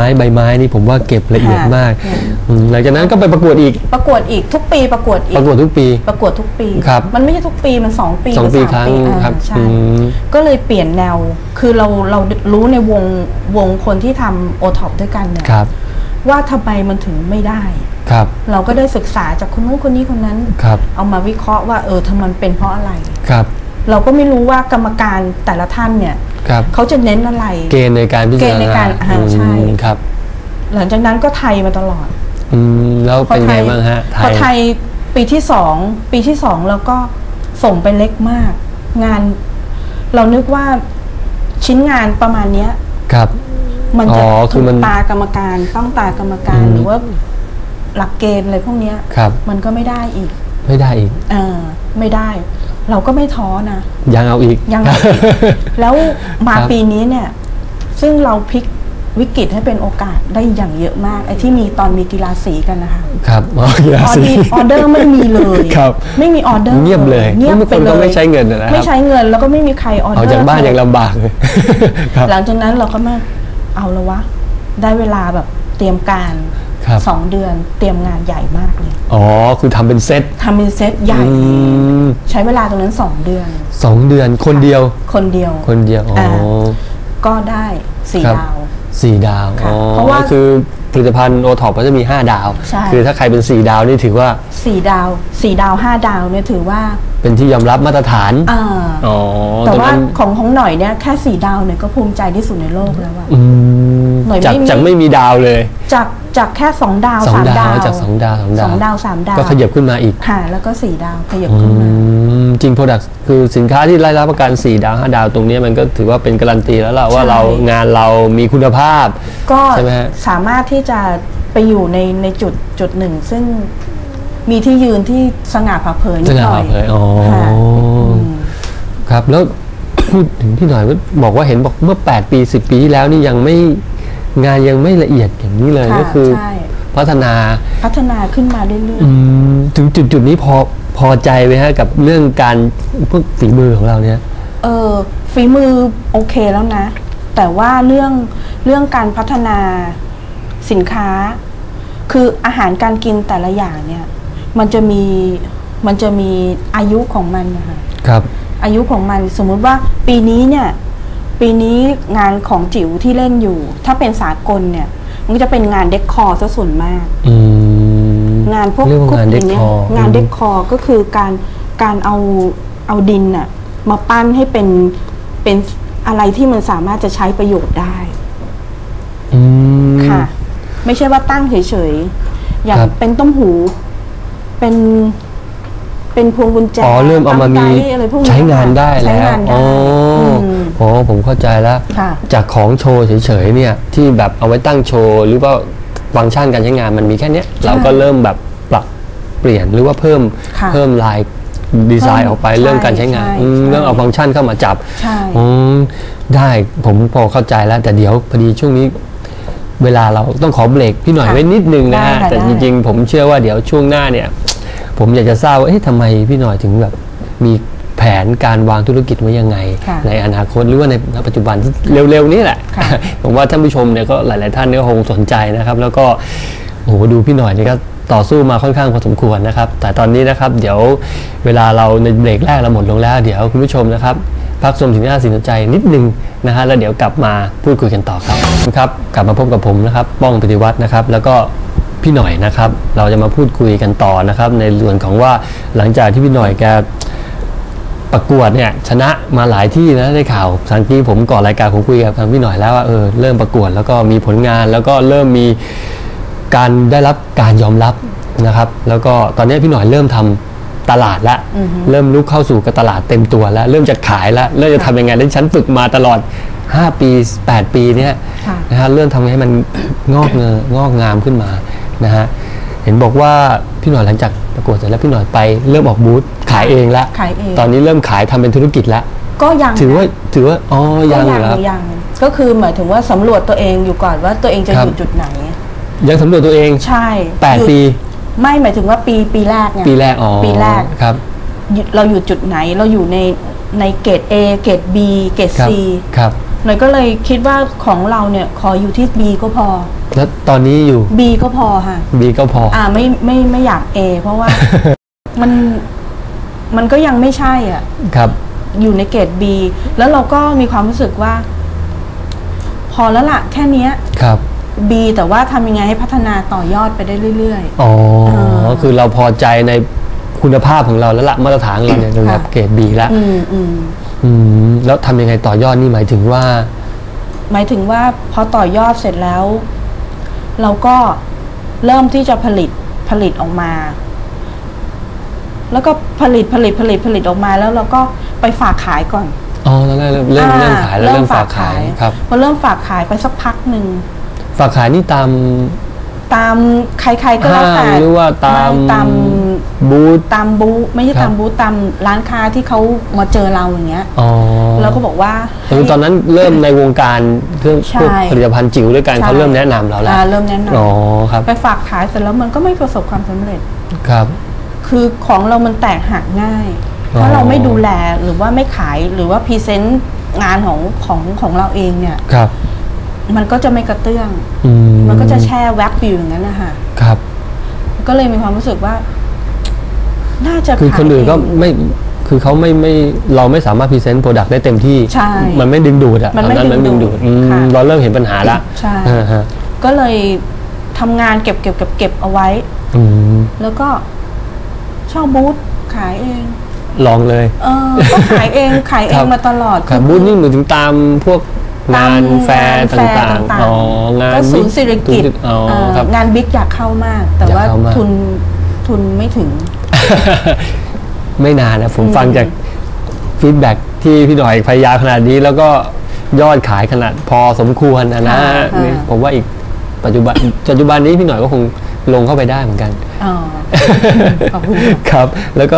ม้ใบไม้นี่ผมว่าเก็บละเอียดค่ะมากอืมอืมหลังจากนั้นก็ไปประกวดอีก ประกวดอีกทุกปีประกวดอีปก ระกวดทุกปี ประกวดทุกปี ครับ มันไม่ใช่ทุกปีมันสองปีสองหปีรือครั้งอ่าครับใช่อืม ก็เลยเปลี่ยนแนว คือเราเรารู้ในวงวงคนที่ทำโอท็อปด้วยกันเนี่ยครับ ว่าทำไมมันถึงไม่ได้ ครับ เราก็ได้ศึกษาจากคนนู้นคนนี้คนนั้น ครับ เอามาวิเคราะห์ว่าเออทำไมมันเป็นเพราะอะไร ครับ เราก็ไม่รู้ว่ากรรมการแต่ละท่านเนี่ย ครับเขาจะเน้นอะไร เกณฑ์ในการพิจารเกณฑ์ในณาการอ่าใช่ อืมครับหลังจากนั้นก็ไทยมาตลอดอืมแล้วเป็นไงบ้างฮะพอไทยปีที่สองปีที่สองแล้วก็ส่งไปเล็กมาก งาน เรานึกว่าชิ้นงานประมาณเนี้ย ครับ มันจะอ๋อคือถูกมันตากรรมการ ต้องตากรรมการอืม หรือว่าหลักเกณฑ์อะไรพวกเนี้ย ครับ มันก็ไม่ได้อีก ไม่ได้อีกเออไม่ได้ เราก็ไม่ท้อนะ ยังเอาอีกยังเอาอีกแล้วมาครับปีนี้เนี่ย ซึ่งเราพลิกวิกฤตให้เป็นโอกาสได้อย่างเยอะมากไอ้ที่มีตอนมีกีฬาสีกันนะคะครับอ๋อกีฬาออสีดีออเดอร์ไม่มีเลยครับไม่มีออเดอร์เงียบเลยเงียบทุกไปคนเลก็ยไม่ใช้เงินนะครับไม่ใช้เงินแล้วก็ไม่มีใครออเดออร์อกจากบ้านยังลำบากเลยครับหลังจากนั้นเราก็มาเอาละวะ ได้เวลาแบบเตรียมการ ครับสองเดือนเตรียมงานใหญ่มากเลยอ๋อคือทำเป็นเซต ทำเป็นเซตใหญ่อืม ใช้เวลาตรงนั้นสองเดือน สองเดือนคนเดียว คนเดียวคนเดียวอ๋อก็ได้สี่ครับ ดาว สี่ดาวค่ะอ๋อเพราะว่าก็คือผลิตภัณฑ์โอท็อปก็จะมี 5 ดาว ใช่ คือถ้าใครเป็น 4 ดาวนี่ถือว่าสี่ดาวสี่ดาวห้าดาวเนี่ยถือว่าเป็นที่ยอมรับมาตรฐานอ่า อ๋อแต่รงว่านั้นของของหน่อยเนี่ยแค่สี่ดาวเนี่ยก็ภูมิใจที่สุดในโลกแล้วอะอืม หน่อยจากไม่มีจากไม่มีดาวเลยจากจากแค่สองดาวสองสามดาดาววจากสองดาวสองดาวสองดาวสามดาวก็ขยับขึ้นมาอีกค่ะแล้วก็สี่ดาวขยับอืขึ้นมาม จริงโปรดักต์คือสินค้าที่ได้รับประกัน4ดาว5ดาวตรงนี้มันก็ถือว่าเป็นการันตีแล้วล่ะว่าใช่ เรางานเรามีคุณภาพ ก็ใช่ไหมฮะ สามารถที่จะไปอยู่ในในจุดจุดหนึ่ง ซึ่งมีที่ยืนที่สง่าผ่าเผยนิสดง่าหน่อยผ่าเผยอ๋อ ค่ะอืมครับแล้ว พูดถึงพี่หน่อยว่าบอกว่าเห็นบอกเมื่อ 8 ปี 10 ปีที่แล้วนี่ยังไม่ งานยังไม่ละเอียดอย่างนี้เลยค่ะก็คือ ใช่ พัฒนาพัฒนาขึ้นมาเรื่อยอืมถึงจุดจุดนี้พอพอใจไหมฮะกับเรื่องการพวกฝีมือของเราเนี่ย ๆเออฝีมือโอเคแล้วนะ แต่ว่าเรื่องเรื่องการพัฒนาสินค้า คืออาหารการกินแต่ละอย่างเนี่ย มันจะมีมันจะมีอายุของมันนะคะ ครับ อายุของมันสมมุติว่าปีนี้เนี่ย ปีนี้งานของจิ๋วที่เล่นอยู่ ถ้าเป็นสากลเนี่ย มันก็จะเป็นงานเด็กคอร์ซะส่วนมาก อืม งานพวกเรียกว่าพวงานเด็กย่คอร์งานเด็กคอร์ก็คือการการเอาเอาดินอะมาปั้นให้เป็นเป็นอะไรที่มันสามารถจะใช้ประโยชน์ได้ อืม ค่ะ ไม่ใช่ว่าตั้งเฉยๆอย่างครับ เป็นต้มหู เป็น เป็นพวงกุญแจอ๋อเริ่มเอามามีตั้งใจอะไรพวกนี้ใช้งานได้ใช้แล้วงานได้อ๋ออม อ๋อผมเข้าใจแล้ว ค่ะ จากของโชว์เฉยๆเนี่ยที่แบบเอาไว้ตั้งโชว์หรือว่าฟังก์ชันการใช้งานมันมีแค่เนี้ยเราก็เริ่มแบบปรับเปลี่ยนหรือว่าเพิ่มค่ะเพิ่มลายดีไซน์ออกไปใช่เรื่องการใช้งานใช่อืมใช่ เรื่องเอาฟังก์ชันเข้ามาจับ ใช่ อืมได้ผมพอเข้าใจแล้ว แต่เดี๋ยวพอดีช่วงนี้ เวลาเราต้องขอเบรกพี่หน่อยค่ะไว้นิดนึงนะฮะได้ค่ะแต่ได้ จริงๆ ผมเชื่อว่าเดี๋ยวช่วงหน้าเนี่ย ผมอยากจะทราบว่าเอ๊ะทำไมพี่หน่อยถึงแบบมีแผนการวางธุรกิจไว้ยังไง ค่ะในอนาคตหรือว่าในณปัจจุบันที่เร็วๆนี้แหละ ค่ะ ผมว่าท่านผู้ชมเนี่ยก็หลาย ๆ ท่านเนี่ยก็คงสนใจนะครับ แล้วก็โอ้โหดูพี่หน่อยนี่ก็ต่อสู้มาค่อนข้างพอสมควรนะครับ แต่ตอนนี้นะครับเดี๋ยวเวลาเราในเบรกแรกเราหมดลงแล้ว เดี๋ยวคุณผู้ชมนะครับพักชมสิ่งที่น่าสนใจนิดนึงนะฮะแล้วเดี๋ยวกลับมาพูดคุยกันต่อครับครับ กลับมาพบกับผมนะครับป้องปฏิวัตินะครับ แล้วก็ พี่หน่อยนะครับ เราจะมาพูดคุยกันต่อนะครับ ในส่วนของว่าหลังจากที่พี่หน่อยแกประกวดเนี่ยชนะมาหลายที่นะได้ข่าวสังที่ผมก่อนรายการผมคุยกับทางพี่หน่อยแล้วว่าเออเริ่มประกวดแล้วก็มีผลงานแล้วก็เริ่มมีการได้รับการยอมรับนะครับ แล้วก็ตอนนี้พี่หน่อยเริ่มทำตลาดละอือฮึเริ่มลุกเข้าสู่กับตลาดเต็มตัวแล้ว เริ่มจะขายแล้วเริ่มจะทำยังไงแล้วฉันฝึกมาตลอด 5 ปี 8 ปีเนี่ยค่ะนะฮะเริ่มทำให้มันงอกเงยงอกงามขึ้นมา นะฮะเห็นบอกว่าพี่หน่อยหลังจากประกวดเสร็จแล้วพี่หน่อยไปเริ่มออกบูธขายเองแล้วขายเอง ตอนนี้เริ่มขายทำเป็นธุรกิจแล้วก็ยังถือว่าถือว่าอ๋อก็ยังยังเหรอครับยังก็คือหมายถึงว่าสำรวจตัวเองอยู่ก่อนว่าตัวเองจะครัอบยู่จุดไหน ยังสำรวจตัวเอง ใช่แปดอยู่ปี ไม่หมายถึงว่าปีปีแรกไงปีแรกอ๋อปีแรก ครับอยู่เราอยู่จุดไหนเราอยู่ในในเกรด A เกรด B เกรด ครับ C ครับ หน่อยก็เลยคิดว่าของเราเนี่ยขออยู่ที่ B ก็พอ แล้วตอนนี้อยู่ B ก็พอค่ะ B ก็พอ อ่าไม่ไม่ไม่อยาก A เพราะว่า มันมันก็ยังไม่ใช่อะ ครับ อยู่ในเกรด B แล้วเราก็มีความรู้สึกว่า พอแล้วล่ะแค่เนี้ย ครับ B แต่ว่าทำยังไงให้พัฒนาต่อยอดไปได้เรื่อย อ๋ออ่าคือเราพอใจในคุณภาพของเราแล้วละมาตรฐานของเราเนี่ยระดับค่ะเกรด B แล้ว ๆ อืมอืม อืมแล้วทำยังไงต่อยอดนี่หมายถึงว่า หมายถึงว่าพอต่อยอดเสร็จแล้ว เราก็เริ่มที่จะผลิตผลิตออกมา แล้วก็ผลิตผลิตผลิตผลิตออกมาแล้วเราก็ไปฝากขายก่อนอ๋อตอนแรกเริ่มเริ่มอ่เริ่มขายแล้วเริ่มฝากขายครับพอเริ่มฝากขายไปสักพักหนึ่งฝากขายนี่ตามตามใครๆก็แล้วแต่ห้างหรือว่าตามตาม บูธตามบูธไม่ใช่ครับตามบูธตามร้านค้าที่เขามาเจอเราอย่างเงี้ยอ๋อเราก็บอกว่าคือตอนนั้นเริ่มในวงการเครื่องใช่พวกผลิตภัณฑ์จิ๋วด้วยกันใช่เขาเริ่มแนะนำเราแล้วอ่าเริ่มแนะนอ๋อครับำไปฝากขายเสร็จแล้วมันก็ไม่ประสบความสำเร็จครับ คือของเรามันแตกหักง่ายอ๋อถ้าเราไม่ดูแลหรือว่าไม่ขายหรือว่าพรีเซนต์งานของของของเราเองเนี่ยครับ มันก็จะไม่กระเตื้องอืมันก็จะแช่แว็บอยู่อย่างนั้นนะคะครับ ก็เลยมีความรู้สึกว่า น่าจะคือขายคนอื่นก็เงไม่คือเขาไม่ไม่เราไม่สามารถพรีเซนต์โปรดักต์ได้เต็มที่ ใช่ มันไม่ดึงดูดอะมันไม่ตอมันดึดึงงดูดูดดอืมค่ะเราเริ่มเห็นปัญหาละใช่อ่าฮะก็เลยทำงานเก็บเก็บเก็บเก็บเอาไว้อืมแล้วก็เช่าบูธขายเองลองเลย เออก็ขายเองขายเอครังบมาตลอดครับบูธนี่เหมือนถึงตามพวกงานแฟร์งนแฟต่างๆอ๋องานก็ศูนย์ศิริกิจศูนย์อ๋อเอ่อครับงานบิ๊กอยากเข้ามาก แต่อยากว่าเข้ามากทุนทุนไม่ถึง ไม่นานนะผมอืมฟังจากฟีดแบ็กที่พี่หน่อยพยายามขนาดนี้ แล้วก็ยอดขายขนาดพอสมควรนะนะค่ะนี่ผมว่าอีกปัจจุบันปัจจุบันนี้พี่หน่อยก็คงลงเข้าไปได้เหมือนกันอ๋อขอบคุณค่ะครับ แล้วก็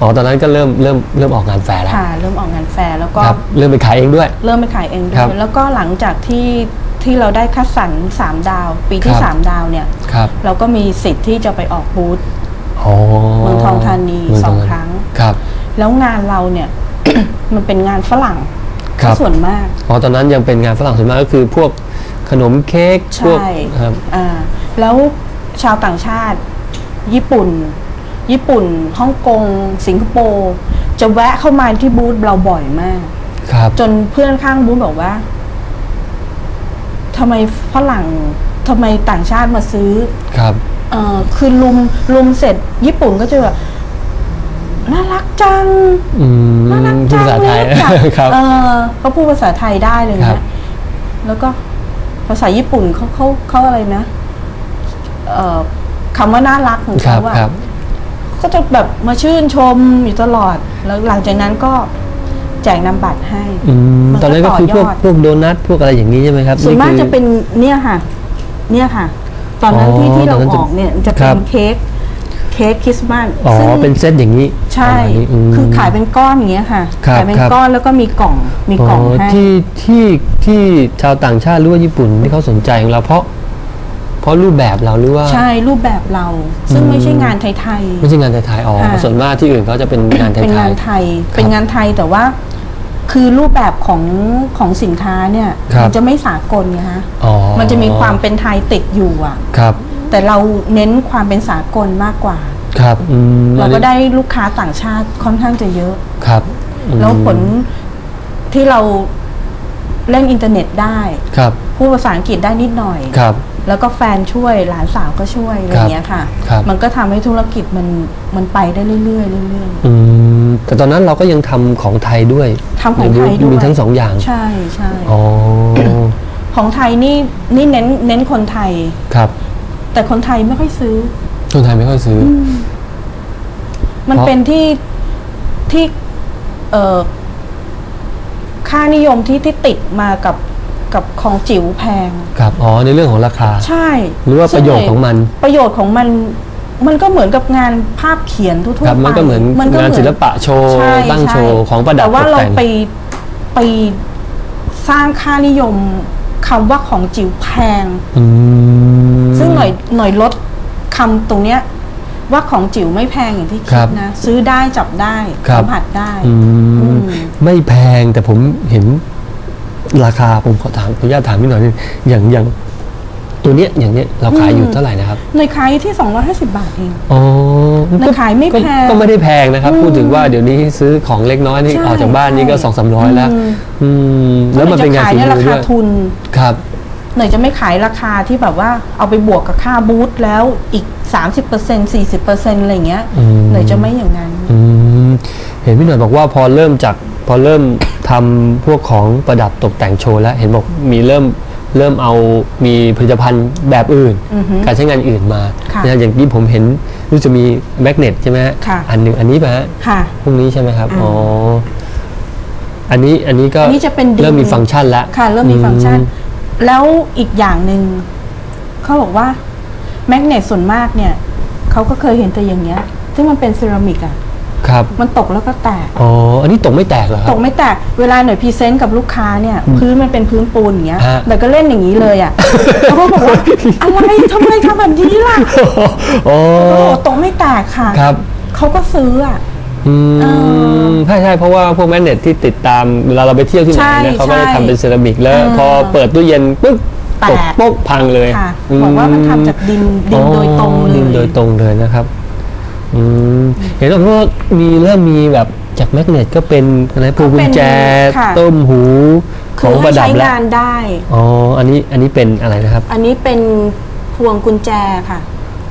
อ๋อตอนนั้นก็เริ่มเริ่มเริ่มออกงานแฟร์แล้วค่ะเริ่มออกงานแฟร์แล้วก็ครับเริ่มไปขายเองด้วย เริ่มไปขายเองด้ครัวบยแล้วก็หลังจากที่ที่เราได้คัดสรรสามดาว ปีที่ครับสามดาวเนี่ยครับเราก็มีสิทธิ์ที่จะไปออกบูธอ๋อ เมืองทองธานีเมืสองทครั้งครับ แล้วงานเราเนี่ย มันเป็นงานฝรั่งครับส่วนมากอ๋อตอนนั้นยังเป็นงานฝรั่งส่วนมากก็คือพวกขนมเค้กพวกใช่ครับอ่าแล้วชาวต่างชาติ ญี่ปุ่น ญี่ปุ่นฮ่องกง สิงคโปร์จะแวะเข้ามาที่บูธเราบ่อยมากครับจนเพื่อนข้างบูธบอกว่าทำไมฝรั่งทำไมต่างชาติมาซื้อครับ เออคือลุมลุมเสร็จญี่ปุ่นก็จะแบบน่ารักจังอืมน่ารักพูดจังภาษาไทยเนี่ยจ้ะครับเออเขาพูดภาษาไทยได้เลยครันะบ แล้วก็ภาษาญี่ปุ่นเขาเขาเขาอะไรนะเอ่อคำว่าน่ารักของครัเขาบอะ ครับ ก็จะแบบมาชื่นชมอยู่ตลอด แล้วหลังจากนั้นก็แจกนำบัตรให้อืมมันก็ตอนนั้นก็คือพวกต่อยอดพวกโดนัทพวกอะไรอย่างนี้ใช่ไหมครับส่วนมากคือจะเป็นเนี่ยค่ะ เนี่ยค่ะ ตอนนั้นอ๋อที่ที่เราตอนนั้นอจะอกเนี่ยจะคเป็รันบเค้กเค้กคริสต์มาสอ๋อซึ่งเป็นเซตอย่างนี้ ใช่ประมาณนี้มคือขายเป็นก้อนอย่างเงี้ยค่ะครับขายเป็นครับก้อนแล้วก็มีกล่อง มีกล่องให้ที่ที่ที่ชาวต่างชาติหรือว่าญี่ปุ่นที่เขาสนใจของเราเพราะ เพราะรูปแบบเราหรือว่า ใช่รูปแบบเรา ซึ่งอืมไม่ใช่งานไทยไม่ใช่งานไทยๆ อ๋อค่ะส่วนมากที่อื่นเขาจะเป็นงานๆไทเป็นงายนไทย เป็นงานไทยแต่ว่า คือรูปแบบของของสินค้าเนี่ยครับมัจะไม่สากลไงฮะๆอ๋อ มันจะมีความเป็นไทยติดอยู่อะ ครับ แต่เราเน้นความเป็นสากลมากกว่า ครับอืมเราก็ได้ลูกค้าต่างชาติค่อนข้างจะเยอะ ครับอืมแล้วผลที่เราเล่นอินเทอร์เน็ตได้ ครับ พูดภาษาอังกฤษได้นิดหน่อย ครับ แล้วก็แฟนช่วยหลานสาวก็ช่วยอะไรอย่างเงี้ยค่ะ ครับมันก็ทำให้ธุรกิจมันมันไปได้เรื่อยๆเรื่อยอืมแต่ตอนนั้นเราก็ยังทำของไทยด้วยทำของไทยด้วยมีทั้งสองอย่างๆใช่ใช่อ๋อของไทยนี่นี่เน้นเน้นคนไทย ครับแต่คนไทยไม่ค่อยซื้อ คนไทยไม่ค่อยซื้ออ มันเพราะ เป็นที่ที่เอ่อค่านิยมที่ที่ติดมากับ กับของจิ๋วแพง ครับอ๋อในเรื่องของราคา ใช่หรือว่าประโยชน์ของมัน ประโยชน์ของมันมันก็เหมือนกับงานภาพเขียนทั่วๆครับไปมันก็เหมือนงานศิลปะโชว์ใช่ตั้งโชว์ใช่ของประดับแต่ว่าตกเราแต่งไปไปสร้างค่านิยมคำว่าของจิ๋วแพงอืมซึ่งหน่อยหน่อยลดคำตรงเนี้ย ว่าของจิ๋วไม่แพงอย่างที่คคิรัดบนะซื้อได้จับได้ครับสัมผัสได้อืมอืมไม่แพงแต่ผมเห็น ราคาผมขอถามขออนุญาตถามพี่หน่อยนึงอย่างอย่างตัวเนี้ยอย่างเนี้ยเราขายอยู่เท่าไหร่นะครับในขายที่ 250 บาทเองอ๋อในขายไม่ก็แพงก็ไม่ได้แพงนะครับ พูดถึงว่าเดี๋ยวนี้ซื้อของเล็กน้อยนี่ใช่ออกจากบ้านนี่ก็ใช่สองสามร้อยแล้วอืมอืมแล้วมันเป็นงานขายฝีเนี่ยมืราอคาด้วยทุนครับหน่อยจะไม่ขายราคาที่แบบว่าเอาไปบวกกับค่าบูธแล้วอีก 30% 40%อะไรเงี้ยอืมหน่อยจะไม่อย่างนั้นอืมเห็นพี่หน่อยบอกว่าพอเริ่มจากพอเริ่ม ทำพวกของประดับตกแต่งโชว์แล้วเห็นบอกมีเริ่มเริ่มเอามีผลิตภัณฑ์แบบอื่นอือฮึการใช้งานอื่นมาค่ะนะอย่างที่ผมเห็นรู้จะมีแมกเนตใช่ไหมฮะค่ะอันหนึ่งอันนี้ป่ะฮะค่ะพวกนี้ใช่ไหมครับอืมอ๋ออันนี้อันนี้ก็อันนี้จะเป็นดินเริ่มมีฟังก์ชันแล้วค่ะ เริ่มมีฟังก์ชันอืมแล้วอีกอย่างหนึ่งเขาบอกว่าแมกเนตส่วนมากเนี่ยเขาก็เคยเห็นแต่อย่างเงี้ยซึ่งมันเป็นเซรามิกอะ ครับ มันตกแล้วก็แตก อ๋อ อันนี้ตกไม่แตกเหรอคตรับกไม่แตก เวลาหน่อยพรีเซนต์กับลูกค้าเนี่ย พื้นมันเป็นพื้นปูนอย่างเงี้ย ฮะหน่อยก็เล่นอย่างนี้เลยอะเขาก็บอกว่าอะไรทำไมทำแบบนี้ล่ะอ๋อเขาบอกตกไม่แตกค่ะ ครับ เขาก็ซื้ออะ อืเอมใช่ใช่เพราะว่าพวกแมกเนตที่ติดตามเวลาเราไปเที่ยวที่ไหนใช่นะเขาก็จะใช่ทำเป็นเซรามิกแล้ว เออพอเปิดตู้เย็นปุ๊บแตก ตกโป๊กพังเลยค่ะมบอกว่ามันทำจากดินดินโดยตรงเลดินโดยยตรงเลยนะครับ อืมเห็นว่ามีเริ่มมีแบบจากแมกเนตก็เป็นอะไรพวงกุญแจค่ะ ต้มหูขคือองปให้ระดับใช้แล้วงานได้ อ๋ออันนี้อันนี้เป็นอะไรนะครับอันนี้เป็นพวงกุญแจค่ะ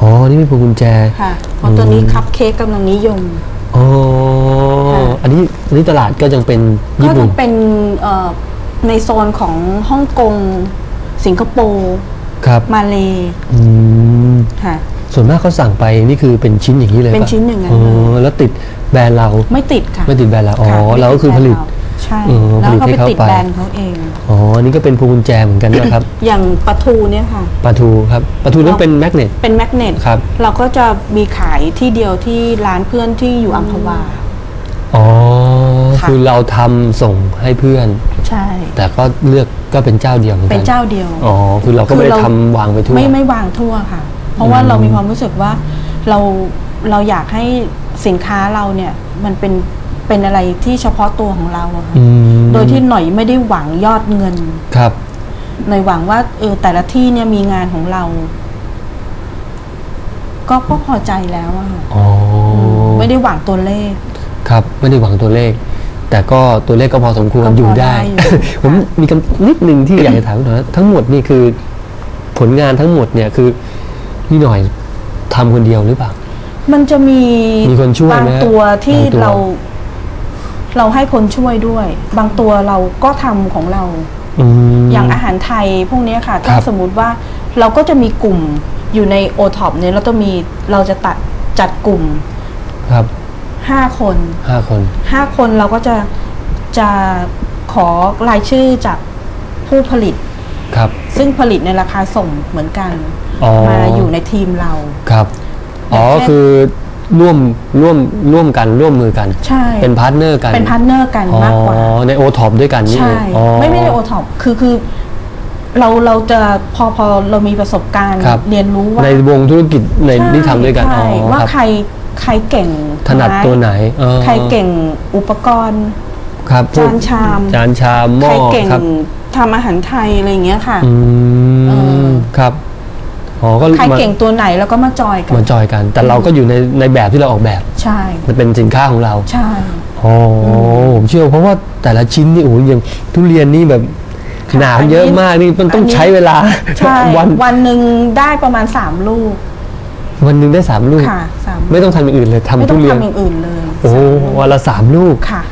อ๋อนี่เป็นพวงกุญแจ ค่ะเพราะตัวนี้คัพเค้กกำลังนิยม อ๋อค่ะ อันนี้อันนี้ตลาดก็ยังเป็นก็ญี่จะปุ่นเป็นเอ่อในโซนของฮ่องกง สิงคโปร์ ครับมาเลอืมค่ะ ส่วนมากเขาสั่งไปนี่คือเป็นชิ้นอย่างนี้เลยเป็นปะชิ้นอย่างนั้น อ๋เลยอแล้วติดแบรนด์เราไม่ติดค่ะไม่ติดแบรนด์เราอ๋อค่ะไม่เราก็คือผลิตแบรนด์เราใช่เออแล้วผลิตเขาให้ไปเขาติดไป แบรนด์เขาเอง อ๋ออันนี้ก็เป็นพวงกุญแจเหมือนกันนะครับ อย่างปลาทูเนี่ยค่ะ ปลาทูครับปลาทูนั้นเราเป็นแมกเนต เป็นแมกเนตครับ เราก็จะมีขายที่เดียวที่ร้านเพื่อนที่อยู่อัมพวา อ๋อค่ะ คือเราทำส่งให้เพื่อน ใช่ แต่ก็เลือกก็เป็นเจ้าเดียวเหมือนกัเป็นเจ้าเดียว อ๋อคือเราก็ไม่ได้ทำวางไปทั่ว ไม่ไม่วางทั่วค่ะ เพราะว่าอืมเรามีความรู้สึกว่าเราเราอยากให้สินค้าเราเนี่ยมันเป็นเป็นอะไรที่เฉพาะตัวของเราอะค่ะอืมโดยที่หน่อยไม่ได้หวังยอดเงินครับหน่อยหวังว่าเออแต่ละที่เนี่ยมีงานของเรา ก็ก็พอใจแล้วอะค่ะอ๋ออไม่ได้หวังตัวเลข ครับ ไม่ได้หวังตัวเลข แต่ก็ตัวเลขก็พอสมควรก็พออยู่ได้ได้อยู่ผมมีคำนิดนึงที่อยากจะถามคุณหน่อยว่าทั้งหมดนี่คือ ผลงานทั้งหมดเนี่ยคือ นี่หน่อยทำคนเดียวหรือเปล่า มันจะมีมีคนช่วยบางไหมฮะตัวที่บางตัวเรา เราให้คนช่วยด้วย บางตัวเราก็ทำของเราอืมอย่างอาหารไทยพวกเนี้ยค่ะคถ้ารับสมมุติว่าเราก็จะมีกลุ่มอยู่ในโอท็อปเนี่ยเราต้องมีเราจะตัดจัดกลุ่ม ครับห้าคนห้าคนห้าคนเราก็จะจะขอรายชื่อจากผู้ผลิตครับ ซึ่งผลิตในราคาส่งเหมือนกัน อ๋อ มาอยู่ในทีมเรา ครับ อ๋อ อย่างเช่น คือร่วมร่วมร่วมกันร่วมมือกัน ใช่ เป็นพาร์ทเนอร์กันเป็นพาร์ทเนอร์กันมากกว่า อ๋อ ในโอท็อปด้วยกันนี่ใช่เองอ๋อ ไม่ไม่ได้โอท็อปคือคือเราเราจะพอพอเรามีประสบการณ์ครับ เรียนรู้ว่าในวงธุรกิจในใช่ที่ทำด้วยกันอ๋ใช่อว่าครับใครใครเก่งถนัดไม้ตัวไหนเออ ใครเก่งอุปกรณ์ ครับพวกจานชาม จานชามหม้ใครอเก่งครับ ทำอาหารไทยอะไรอย่างเงี้ยค่ะ อืเอมอ ครับอ๋อก็ใครมาเก่งตัวไหนแล้วก็มาจอยกันมาจอยกัน แต่เราก็อยู่ในในแบบที่เราออกแบบ ใช่มันเป็นสินค้าของเรา ใช่ อ๋อผมเชื่อเพราะว่าแต่ละชิ้นนี่โอ้โหอย่างทุเรียนนี่แบบค่ะหนามเยอะมากนี่มันต้องอันนี้ ใช้เวลา ใช่ วันวันหนึ่งได้ประมาณสามลูกวันหนึ่งได้สามลูก ค่ะสามไม่ต้องทำอย่างอื่นเลยทำไม่ต้ทุองเรียน ทำอย่างอื่นเลยโอ้โหวันละสามลูก ค่ะ